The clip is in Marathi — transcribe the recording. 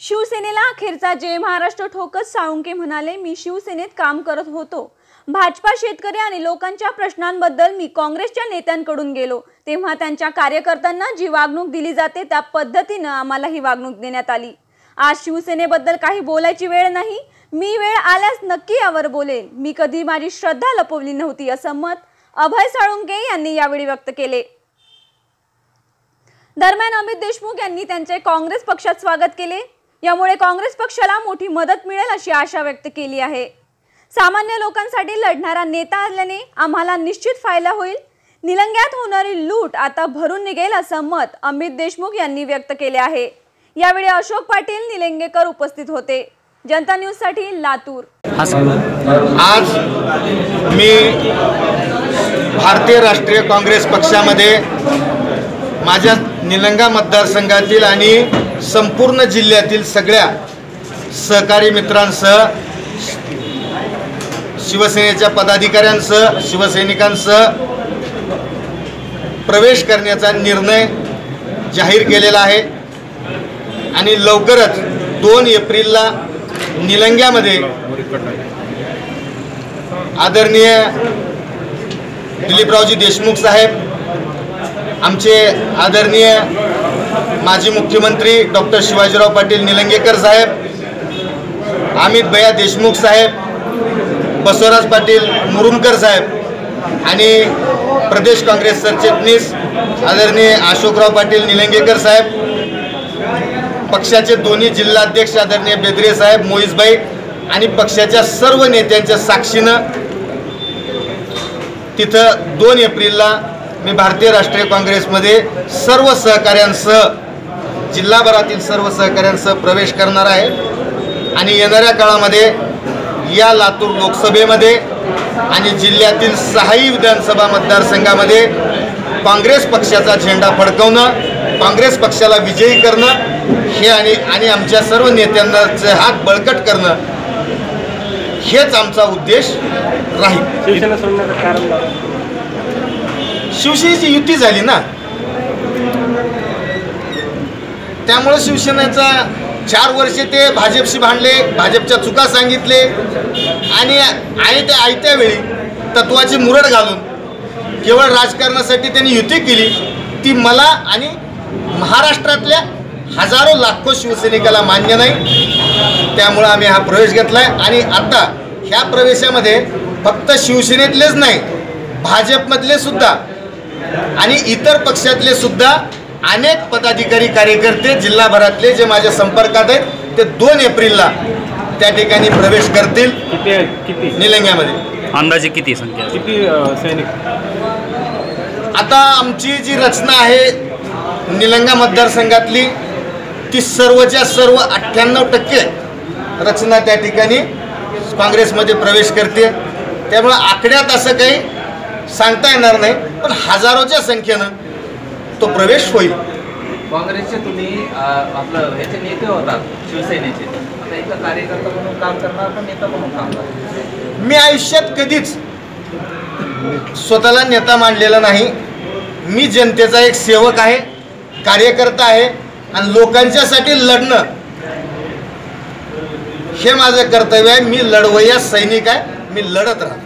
शिवसेनेला अखेरचा जय. महाराष्ट्र ठोकत साळुंके म्हणाले मी शिवसेनेत काम करत होतो. भाजपा शेतकरी आणि लोकांच्या प्रश्नांबद्दल मी काँग्रेसच्या नेत्यांकडून गेलो. तेव्हा त्यांच्या कार्यकर्त्यांना जी वागणूक दिली जाते त्या पद्धतीनं आम्हाला ही वागणूक देण्यात आली. आज शिवसेनेबद्दल काही बोलायची वेळ नाही. मी वेळ आल्यास नक्की यावर बोलेन. मी कधी माझी श्रद्धा लपवली नव्हती असं मत अभय साळुंके यांनी यावेळी व्यक्त केले. दरम्यान अमित देशमुख यांनी त्यांचे काँग्रेस पक्षात स्वागत केले. यामुळे काँग्रेस पक्षाला मोठी मदत मिळेल अशी आशा व्यक्त केली आहे. सामान्य लोकांसाठी लढणारा नेता असल्याने आम्हाला निश्चित फायदा होईल. निलंग्यात होणारी लूट आता भरून निघेल असं मत अमित देशमुख यांनी व्यक्त केले आहे. यावेळी अशोक पाटील निलंगेकर उपस्थित होते. जनता न्यूजसाठी लातूर. आज मी भारतीय राष्ट्रीय काँग्रेस पक्षामध्ये माझ्या निलंगा मतदारसंघातील आणि संपूर्ण जिल्ह्यातील सगळ्या सहकारी मित्रांसह शिवसेनेच्या पदाधिकाऱ्यांसह शिवसैनिकांसह प्रवेश करण्याचा निर्णय जाहीर केलेला आहे. आणि लवकरच दोन एप्रिलला निलंग्यामध्ये आदरणीय दिलीपरावजी देशमुख साहेब आमचे आदरणीय माजी मुख्यमंत्री डॉक्टर शिवाजीराव पाटील निलंगेकर साहेब अमित भैया देशमुख साहेब बसवराज पाटील मुरुमकर साहेब आणि प्रदेश काँग्रेस सरचिटणीस आदरणीय अशोकराव पाटील निलंगेकर साहेब पक्षाचे दोन्ही जिल्हाध्यक्ष आदरणीय बेदरे साहेब मोईसबाई आणि पक्षाच्या सर्व नेत्यांच्या साक्षीनं तिथं दोन एप्रिलला मी भारतीय राष्ट्रीय काँग्रेसमध्ये सर्व सहकाऱ्यांसह जिल्हाभरातील सर्व सहकाऱ्यांसह प्रवेश करणार आहे. आणि येणाऱ्या काळामध्ये या लातूर लोकसभेमध्ये आणि जिल्ह्यातील सहाही विधानसभा मतदारसंघामध्ये काँग्रेस पक्षाचा झेंडा फडकवणं काँग्रेस पक्षाला विजयी करणं हे आणि आणि आमच्या सर्व नेत्यांनाचे हात बळकट करणं हेच आमचा उद्देश राहील? शिवसेनेची युती झाली ना. त्यामुळे शिवसेनेचा चार वर्षे ते भाजपशी भांडले भाजपच्या चुका सांगितले. आणि आयत्या आयत्या वेळी तत्वाची मुरड घालून केवळ राजकारणासाठी त्यांनी युती केली ती मला आणि महाराष्ट्रातल्या हजारो लाखो शिवसैनिकाला मान्य नाही. त्यामुळं आम्ही हा प्रवेश घेतला आहे आणि आता ह्या प्रवेशामध्ये फक्त शिवसेनेतलेच नाही भाजपमधले सुद्धा आणि इतर पक्षातले सुद्धा अनेक पदाधिकारी कार्यकर्ते जिल्हाभरातले जे माझ्या संपर्कात आहेत ते दोन एप्रिलला त्या ठिकाणी प्रवेश करतील. किती आहे? किती? निलंग्यामध्ये. अंदाजे किती संख्या? किती अं, सैनिक? आता आमची जी रचना आहे निलंगा मतदारसंघातली ती सर्वच्या सर्व अठ्ठ्याण्णव टक्के रचना त्या ठिकाणी काँग्रेसमध्ये प्रवेश करते. त्यामुळं आकड्यात असं काही सांगता येणार नाही पण हजारोच्या संख्येनं तो प्रवेश होईल. काँग्रेसचे तुम्ही आपलं ह्याचे नेते होतात शिवसेनेचे आता इथं कार्यकर्ता म्हणून काम करणार पण नेता म्हणून काम करणार? मी आयुष्यात कधीच स्वतःला नेता मांडलेला नाही. मी जनतेचा एक सेवक आहे कार्यकर्ता आहे आणि लोकांच्यासाठी लढणं. हे माझं कर्तव्य आहे. मी लढवय्या सैनिक आहे. मी लढत राहतो.